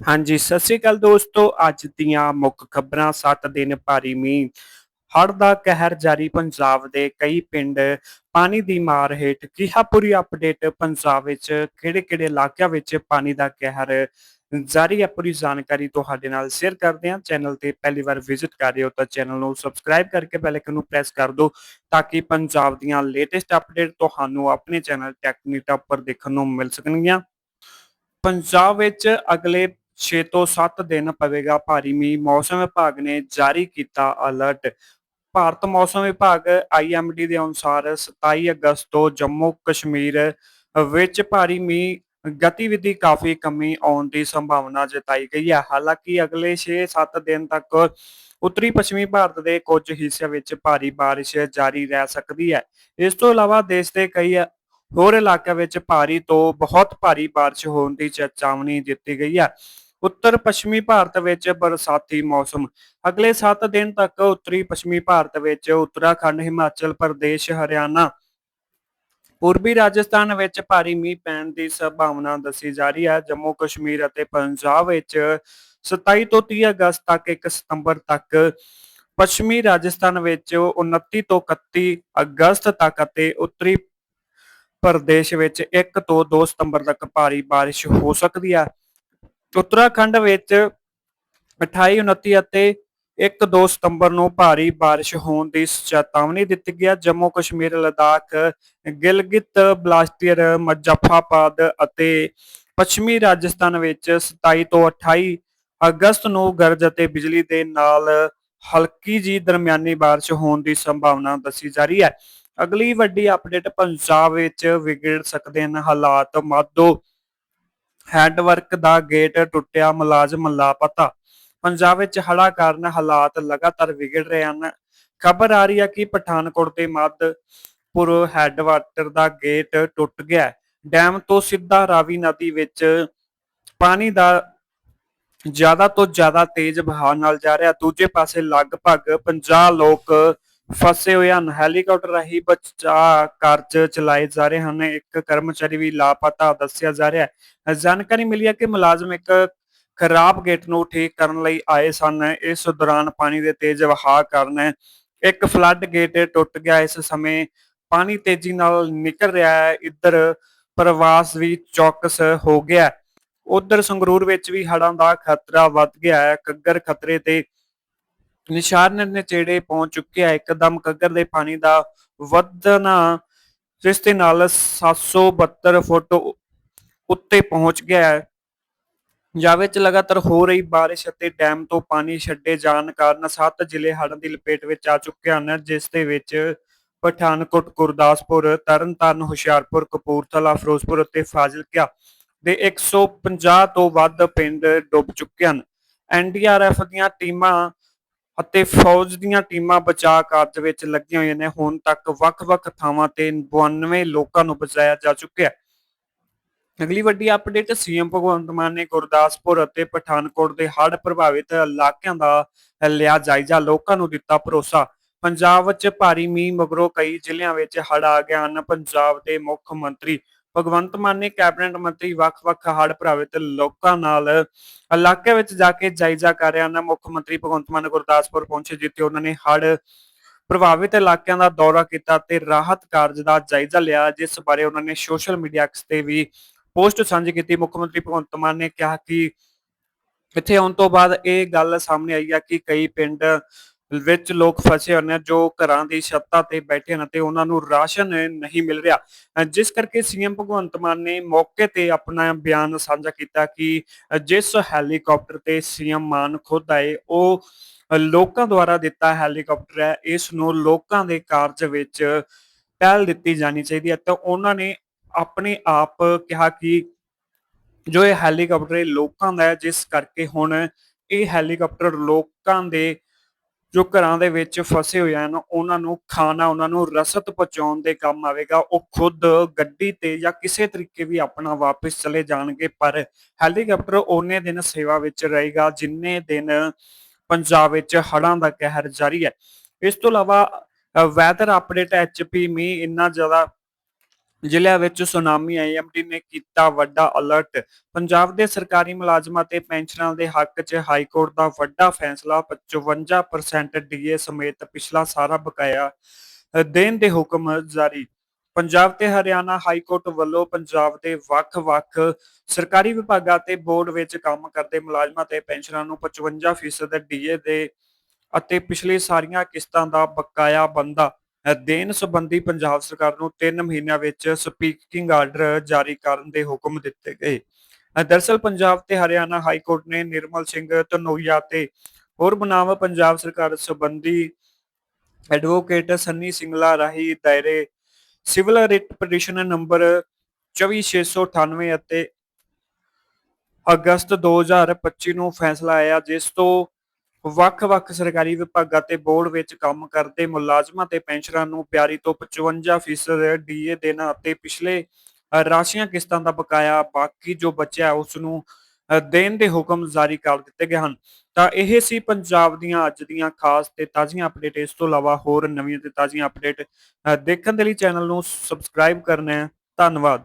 ਹਾਂਜੀ, ਸਤਿ ਸ੍ਰੀ ਅਕਾਲ ਦੋਸਤੋ। ਅੱਜ ਦੀਆਂ ਮੁੱਖ ਖਬਰਾਂ 7 ਦਿਨ ਭਾਰੀ ਮੀਂਹ। ਹੜ੍ਹ ਦਾ ਕਹਿਰ ਜਾਰੀ ਪੰਜਾਬ ਦੇ ਕਈ ਪਿੰਡ। ਪਾਣੀ ਦੀ ਮਾਰ ਹੇਠ ਕੀ ਪੂਰੀ ਅਪਡੇਟ ਪੰਜਾਬ ਵਿੱਚ। ਕਿਹੜੇ-ਕਿਹੜੇ ਇਲਾਕਿਆਂ ਵਿੱਚ ਪਾਣੀ ਦਾ ਕਹਿਰ ਜਾਰੀ ਹੈ, ਪੂਰੀ ਜਾਣਕਾਰੀ ਤੁਹਾਡੇ ਨਾਲ ਸ਼ੇਅਰ ਕਰਦੇ ਹਾਂ। ਚੈਨਲ ਤੇ ਪਹਿਲੀ ਵਾਰ ਵਿਜ਼ਿਟ ਕਰ ਰਹੇ ਹੋ ਤਾਂ ਚੈਨਲ ਨੂੰ ਸਬਸਕ੍ਰਾਈਬ ਕਰਕੇ ਬੈਲ ਆਈਕਨ ਨੂੰ ਪ੍ਰੈਸ ਕਰ ਦਿਓ ਤਾਂ ਕਿ ਪੰਜਾਬ ਦੀਆਂ ਲੇਟੈਸਟ ਅਪਡੇਟ ਤੁਹਾਨੂੰ ਆਪਣੇ ਚੈਨਲ ਟੈਕਨੀਟਾ ਉੱਪਰ ਦੇਖਣ ਨੂੰ ਮਿਲ ਸਕਣਗੀਆਂ। ਪੰਜਾਬ ਵਿੱਚ ਅਗਲੇ 6 ਤੋਂ 7 ਦਿਨ ਪਵੇਗਾ ਭਾਰੀ ਮੀਂਹ ਮੌਸਮ ਵਿਭਾਗ ਨੇ ਜਾਰੀ ਕੀਤਾ ਅਲਰਟ ਭਾਰਤ ਮੌਸਮ ਵਿਭਾਗ ਆਈਐਮਡੀ ਦੇ ਅਨੁਸਾਰ 27 ਅਗਸਤ ਤੋਂ ਜੰਮੂ ਕਸ਼ਮੀਰ ਵਿੱਚ ਭਾਰੀ ਮੀਂਹ ਗਤੀਵਿਧੀ ਕਾਫੀ ਕਮੀ ਆਉਣ ਦੀ ਸੰਭਾਵਨਾ ਜਤਾਈ ਗਈ ਹੈ ਹਾਲਾਂਕਿ ਅਗਲੇ 6-7 ਦਿਨ ਤੱਕ ਉੱਤਰੀ ਪੱਛਮੀ ਭਾਰਤ ਦੇ ਕੁਝ ਹਿੱਸਿਆਂ ਵਿੱਚ ਭਾਰੀ بارش ਜਾਰੀ ਰਹਿ ਸਕਦੀ ਹੈ ਇਸ ਤੋਂ ਇਲਾਵਾ ਦੇਸ਼ ਦੇ ਕਈ ਹੋਰ ਇਲਾਕਿਆਂ ਵਿੱਚ ਭਾਰੀ ਤੋਂ ਬਹੁਤ ਭਾਰੀ بارش ਹੋਣ ਦੀ ਚੇਤਾਵਨੀ ਦਿੱਤੀ ਗਈ ਹੈ ਉੱਤਰ ਪੱਛਮੀ ਭਾਰਤ ਵਿੱਚ ਬਰਸਾਤੀ ਮੌਸਮ ਅਗਲੇ 7 ਦਿਨ ਤੱਕ ਉੱਤਰੀ ਪੱਛਮੀ ਭਾਰਤ ਵਿੱਚ ਉੱਤਰਾਖੰਡ ਹਿਮਾਚਲ ਪ੍ਰਦੇਸ਼ ਹਰਿਆਣਾ ਪੂਰਬੀ ਰਾਜਸਥਾਨ ਵਿੱਚ ਭਾਰੀ ਮੀਂਹ ਪੈਣ ਦੀ ਸੰਭਾਵਨਾ ਦੱਸੀ ਜਾ ਰਹੀ ਹੈ ਜੰਮੂ ਕਸ਼ਮੀਰ ਅਤੇ ਪੰਜਾਬ ਵਿੱਚ 27 ਤੋਂ 30 ਅਗਸਤ ਤੱਕ 1 ਸਤੰਬਰ ਤੱਕ ਪੱਛਮੀ ਰਾਜਸਥਾਨ ਵਿੱਚ 29 ਤੋਂ 31 ਅਗਸਤ ਤੱਕ ਅਤੇ ਉੱਤਰੀ ਪ੍ਰਦੇਸ਼ ਵਿੱਚ 1 ਤੋਂ 2 ਸਤੰਬਰ ਤੱਕ ਭਾਰੀ بارش ਹੋ ਸਕਦੀ ਹੈ ਉੱਤਰਾਖੰਡ ਵਿੱਚ 28 29 ਅਤੇ 1-2 ਸਤੰਬਰ ਨੂੰ ਭਾਰੀ بارش ਹੋਣ ਦੀ ਚੇਤਾਵਨੀ ਦਿੱਤੀ ਗਈ ਹੈ ਜੰਮੂ ਕਸ਼ਮੀਰ ਲਦਾਖ ਗਿਲਗਿਤ ਬਲਾਸਟਰ ਮਜਫਾਬਾਦ ਅਤੇ ਪੱਛਮੀ ਰਾਜਸਥਾਨ ਵਿੱਚ 27 ਤੋਂ 28 ਅਗਸਤ ਨੂੰ ਗਰਜ ਅਤੇ ਬਿਜਲੀ ਦੇ ਨਾਲ ਹਲਕੀ ਜੀ ਦਰਮਿਆਨੀ بارش ਹੋਣ ਦੀ ਸੰਭਾਵਨਾ ਦੱਸੀ ਜਾ ਰਹੀ ਹੈ ਅਗਲੀ ਵੱਡੀ ਅਪਡੇਟ ਪੰਜਾਬ ਵਿੱਚ ਵਿਗੜ ਸਕਦੇ ਹਨ ਹਾਲਾਤ ਮਾਦੋ ਹੈਡਵਰਕ ਦਾ ਗੇਟ ਟੁੱਟਿਆ, ਮੁਲਾਜ਼ਮ ਲਾਪਤਾ। ਪੰਜਾਬ ਵਿੱਚ ਹੜਾ ਕਾਰਨ ਹਾਲਾਤ ਲਗਾਤਾਰ ਵਿਗੜ ਰਹੇ ਹਨ। ਖਬਰ ਆ ਰਹੀ ਹੈ ਕਿ ਪਠਾਨਕੋਟ ਦੇ ਮੱਧਪੁਰ ਹੈਡਵਾਟਰ ਦਾ ਗੇਟ ਟੁੱਟ ਗਿਆ ਡੈਮ ਤੋਂ ਸਿੱਧਾ ਰਾਵੀ ਨਦੀ ਵਿੱਚ ਪਾਣੀ ਦਾ ਜ਼ਿਆਦਾ ਤੋਂ ਜ਼ਿਆਦਾ ਤੇਜ਼ ਵਹਾਅ ਨਾਲ ਜਾ ਰਿਹਾ ਦੂਜੇ ਪਾਸੇ ਲਗਭਗ 50 ਲੋਕ ਫਸੇ ਹੋਏ ਹਨ। ਹੈਲੀਕਾਪਟਰ ਰਾਹੀਂ ਬਚਾ ਕਾਰਜ ਚਲਾਏ ਜਾ ਰਹੇ ਹਨ। ਇੱਕ ਕਰਮਚਾਰੀ ਵੀ ਲਾਪਤਾ ਦੱਸਿਆ ਜਾ ਰਿਹਾ ਹੈ। ਜਾਣਕਾਰੀ ਮਿਲੀ ਹੈ ਕਿ ਮੁਲਾਜ਼ਮ ਇੱਕ ਖਰਾਬ ਗੇਟ ਨੂੰ ਠੀਕ ਕਰਨ ਲਈ ਆਏ ਸਨ। ਇਸ ਦੌਰਾਨ ਪਾਣੀ ਦੇ ਤੇਜ਼ ਵਹਾਅ ਕਾਰਨ ਇੱਕ ਫਲੱਡ ਗੇਟ ਟੁੱਟ ਗਿਆ। ਇਸ ਸਮੇਂ ਪਾਣੀ ਤੇਜ਼ੀ ਨਾਲ ਨਿਕਲ ਰਿਹਾ ਹੈ। ਇੱਧਰ ਪ੍ਰਵਾਸ ਵੀ ਚੌਕਸ ਹੋ ਗਿਆ ਉਧਰ ਸੰਗਰੂਰ ਵਿੱਚ ਵੀ ਹੜ੍ਹਾਂ ਦਾ ਖਤਰਾ ਵੱਧ ਗਿਆ ਹੈ। ਕੱਗਰ ਖਤਰੇ ਤੇ ਨਿਸ਼ਾਨ ਨੇੜੇ ਪਹੁੰਚ ਚੁੱਕਿਆ। ਹੈ ਇੱਕਦਮ ਕੱਗਰ ਦੇ ਪਾਣੀ ਦਾ ਵਧਣਾ ਜਿਸ ਦੇ ਨਾਲ 772 ਫੁੱਟ ਉੱਤੇ ਪਹੁੰਚ ਗਿਆ ਹੈ। ਪੰਜਾਬ ਵਿੱਚ ਲਗਾਤਾਰ ਹੋ ਰਹੀ ਬਾਰਿਸ਼ ਅਤੇ ਡੈਮ ਤੋਂ ਪਾਣੀ ਛੱਡੇ ਜਾਣ ਕਾਰਨ ਸੱਤ ਜ਼ਿਲ੍ਹੇ ਹੜ੍ਹਾਂ ਦੀ ਲਪੇਟ ਵਿੱਚ ਆ ਚੁੱਕੇ ਹਨ, ਜਿਸ ਦੇ ਵਿੱਚ ਪਠਾਨਕੋਟ, ਗੁਰਦਾਸਪੁਰ, ਤਰਨਤਾਰਨ, ਹੁਸ਼ਿਆਰਪੁਰ, ਕਪੂਰਥਲਾ, ਫਿਰੋਜ਼ਪੁਰ ਅਤੇ ਫਾਜ਼ਿਲਕਾ ਦੇ 150 ਤੋਂ ਵੱਧ ਪਿੰਡ ਡੁੱਬ ਚੁੱਕੇ ਹਨ। ਐਨਡੀਆਰਐਫ ਦੀਆਂ ਟੀਮਾਂ ਅਤੇ ਫੌਜ ਦੀਆਂ ਟੀਮਾਂ ਬਚਾਅ ਕਾਰਜ ਵਿੱਚ ਲੱਗੀਆਂ ਹੋਈਆਂ ਨੇ। ਹੁਣ ਤੱਕ ਵੱਖ-ਵੱਖ ਥਾਵਾਂ ਤੇ 92 ਲੋਕਾਂ ਨੂੰ ਬਚਾਇਆ ਜਾ ਚੁੱਕਿਆ ਹੈ। ਅਗਲੀ ਵੱਡੀ ਅਪਡੇਟ ਸੀਐਮ ਭਗਵੰਤ ਮਾਨ ਨੇ ਗੁਰਦਾਸਪੁਰ ਅਤੇ ਪਠਾਨਕੋਟ ਦੇ ਹੜ੍ਹ ਪ੍ਰਭਾਵਿਤ ਇਲਾਕਿਆਂ ਦਾ ਲਿਆ ਜਾਇਜ਼ਾ। ਲੋਕਾਂ ਨੂੰ ਦਿੱਤਾ ਭਰੋਸਾ। ਪੰਜਾਬ ਵਿੱਚ ਭਾਰੀ ਮੀਂਹ ਮਗਰੋਂ ਕਈ ਜ਼ਿਲ੍ਹਿਆਂ ਵਿੱਚ ਹੜ੍ਹ ਆ ਗਏ ਹਨ। ਪੰਜਾਬ ਦੇ ਮੁੱਖ ਮੰਤਰੀ ਭਗਵੰਤ ਮਾਨ ਨੇ ਕੈਬਨਿਟ ਮੰਤਰੀ ਵੱਖ-ਵੱਖ ਹੜ੍ਹ ਪ੍ਰਭਾਵਿਤ ਲੋਕਾਂ ਨਾਲ ਇਲਾਕੇ ਵਿੱਚ ਜਾ ਕੇ ਜਾਇਜ਼ਾ ਕਰ ਰਹੇ ਮੁੱਖ ਮੰਤਰੀ ਭਗਵੰਤ ਮਾਨ ਗੁਰਦਾਸਪੁਰ ਪਹੁੰਚੇ ਜਿੱਥੇ ਉਹਨਾਂ ਨੇ ਹੜ੍ਹ ਪ੍ਰਭਾਵਿਤ ਇਲਾਕਿਆਂ ਦਾ ਦੌਰਾ ਕੀਤਾ ਤੇ ਰਾਹਤ ਕਾਰਜ ਦਾ ਜਾਇਜ਼ਾ ਲਿਆ, ਜਿਸ ਬਾਰੇ ਉਹਨਾਂ ਨੇ ਸੋਸ਼ਲ ਮੀਡੀਆ ਐਕਸ ਤੇ ਵੀ ਪੋਸਟ ਸਾਂਝੀ ਕੀਤੀ। ਮੁੱਖ ਮੰਤਰੀ ਭਗਵੰਤ ਮਾਨ ਨੇ ਕਿਹਾ ਕਿ ਇੱਥੇ ਆਉਣ ਤੋਂ ਬਾਅਦ ਇਹ ਗੱਲ ਸਾਹਮਣੇ ਆਈ ਹੈ ਕਿ ਕਈ ਪਿੰਡ ਵਿੱਚ ਲੋਕ ਫਸੇ ਹੋਏ ਨੇ, ਜੋ ਘਰਾਂ ਦੀ ਛੱਤਾਂ ਤੇ ਬੈਠੇ ਹਨ ਤੇ ਉਹਨਾਂ ਨੂੰ ਰਾਸ਼ਨ ਨਹੀਂ ਮਿਲ ਰਿਹਾ। ਜਿਸ ਕਰਕੇ ਸੀਐਮ ਭਗਵੰਤ ਮਾਨ ਨੇ ਮੌਕੇ ਤੇ ਆਪਣਾ ਬਿਆਨ ਸਾਂਝਾ ਕੀਤਾ ਕਿ ਜਿਸ ਹੈਲੀਕਾਪਟਰ ਤੇ ਸੀਐਮ ਮਾਨ ਖੁਦ ਆਏ, ਉਹ ਲੋਕਾਂ ਦੁਆਰਾ ਦਿੱਤਾ ਹੈਲੀਕਾਪਟਰ ਹੈ, ਇਸ ਨੂੰ ਲੋਕਾਂ ਦੇ ਕਾਰਜ ਵਿੱਚ ਪਹਿਲ ਦਿੱਤੀ ਜਾਣੀ ਚਾਹੀਦੀ ਹੈ। ਤਾਂ ਉਹਨਾਂ ਨੇ ਆਪਣੇ ਆਪ ਕਿਹਾ ਕਿ ਜੋ ਇਹ ਹੈਲੀਕਾਪਟਰ ਲੋਕਾਂ ਦਾ ਹੈ, ਜਿਸ ਕਰਕੇ ਹੁਣ ਇਹ ਹੈਲੀਕਾਪਟਰ ਲੋਕਾਂ ਦੇ ਜੋ ਘਰਾਂ ਦੇ ਵਿੱਚ ਫਸੇ ਹੋਏ ਹਨ, ਉਹਨਾਂ ਨੂੰ ਖਾਣਾ, ਉਹਨਾਂ ਨੂੰ ਰਸਤ ਪਹੁੰਚਾਉਣ ਦੇ ਕੰਮ ਆਵੇਗਾ, ਉਹ ਖੁਦ ਗੱਡੀ ਤੇ ਜਾਂ ਕਿਸੇ ਤਰੀਕੇ ਵੀ ਆਪਣਾ ਵਾਪਸ ਚਲੇ ਜਾਣਗੇ, ਪਰ ਹੈਲੀਕਾਪਟਰ ਉਹਨੇ ਦਿਨ ਸੇਵਾ ਵਿੱਚ ਰਹੇਗਾ, ਜਿੰਨੇ ਦਿਨ ਪੰਜਾਬ ਵਿੱਚ ਹੜ੍ਹਾਂ ਦਾ ਕਹਿਰ ਜਾਰੀ ਹੈ। ਇਸ ਤੋਂ ਇਲਾਵਾ ਵੈਦਰ ਅਪਡੇਟ ਐਚਪੀ ਮੀ ਇੰਨਾ ਜ਼ਿਆਦਾ ਜ਼ਿਲ੍ਹਿਆਂ ਵਿੱਚ ਸੁਨਾਮੀ ਆਈਐਮਡੀ ਨੇ ਕੀਤਾ ਵੱਡਾ ਅਲਰਟ ਪੰਜਾਬ ਦੇ ਸਰਕਾਰੀ ਮੁਲਾਜ਼ਮਾਂ ਤੇ ਪੈਨਸ਼ਨਰਾਂ ਦੇ ਹੱਕ 'ਚ ਹਾਈ ਕੋਰਟ ਦਾ ਵੱਡਾ ਫੈਸਲਾ 55% ਡੀਏ ਸਮੇਤ ਪਿਛਲਾ ਸਾਰਾ ਬਕਾਇਆ ਦੇਣ ਦੇ ਹੁਕਮ ਜਾਰੀ। ਪੰਜਾਬ ਤੇ ਹਰਿਆਣਾ ਹਾਈ ਕੋਰਟ ਵੱਲੋਂ ਪੰਜਾਬ ਦੇ ਵੱਖ-ਵੱਖ ਸਰਕਾਰੀ ਵਿਭਾਗਾਂ ਤੇ ਬੋਰਡ ਵਿੱਚ ਕੰਮ ਕਰਦੇ ਮੁਲਾਜ਼ਮਾਂ ਤੇ ਪੈਨਸ਼ਨਰਾਂ ਨੂੰ 55% ਡੀਏ ਦੇ ਅਤੇ ਪਿਛਲੇ ਸਾਰੀਆਂ ਕਿਸ਼ਤਾਂ ਦਾ ਬਕਾਇਆ ਬੰਦਾ ਦੇਣ ਸੰਬੰਧੀ ਪੰਜਾਬ ਸਰਕਾਰ ਨੂੰ 3 ਮਹੀਨਿਆਂ ਵਿੱਚ ਸਪੀਕਿੰਗ ਆਰਡਰ ਜਾਰੀ ਕਰਨ ਦੇ ਹੁਕਮ ਦਿੱਤੇ ਗਏ। ਅ, ਪੰਜਾਬ ਤੇ ਹਰਿਆਣਾ ਹਾਈ ਕੋਰਟ ਨੇ ਨਿਰਮਲ ਸਿੰਘ ਧਨੋਈਆ ਤੇ ਹੋਰ ਬਨਾਮ ਪੰਜਾਬ ਸਰਕਾਰ ਸੰਬੰਧੀ ਐਡਵੋਕੇਟ ਸੰਨੀ ਸਿੰਗਲਾ ਰਾਹੀਂ ਦਾਇਰੇ ਸਿਵਲ ਰਿਟ ਪਟੀਸ਼ਨ ਨੰਬਰ 24698 ਅਤੇ ਅਗਸਤ 2025 ਨੂੰ ਫੈਸਲਾ ਆਇਆ ਜਿਸ ਤੋਂ ਵੱਖ-ਵੱਖ ਸਰਕਾਰੀ ਵਿਭਾਗਾਂ ਤੇ ਬੋਰਡ ਵਿੱਚ ਕੰਮ ਕਰਦੇ ਮੁਲਾਜ਼ਮਾਂ ਤੇ ਪੈਨਸ਼ਨਰਾਂ ਨੂੰ ਪਿਆਰੀ ਤੋਂ 55% ਡੀਏ ਦੇਣਾ ਅਤੇ ਪਿਛਲੇ ਰਾਸ਼ੀਆਂ ਕਿਸ਼ਤਾਂ ਦਾ ਬਕਾਇਆ ਬਾਕੀ ਜੋ ਬਚਿਆ ਹੈ ਉਸ ਨੂੰ ਦੇਣ ਦੇ ਹੁਕਮ ਜਾਰੀ ਕਰ ਦਿੱਤੇ ਗਏ ਹਨ। ਤਾਂ ਇਹ ਸੀ ਪੰਜਾਬ ਦੀਆਂ ਅੱਜ ਦੀਆਂ ਖਾਸ ਤੇ ਤਾਜ਼ੀਆਂ ਅਪਡੇਟ। ਇਸ ਤੋਂ ਇਲਾਵਾ ਹੋਰ ਨਵੀਆਂ ਤੇ ਤਾਜ਼ੀਆਂ ਅਪਡੇਟ ਦੇਖਣ ਦੇ ਲਈ ਚੈਨਲ ਨੂੰ ਸਬਸਕ੍ਰਾਈਬ ਕਰਨਾ ਹੈ। ਧੰਨਵਾਦ।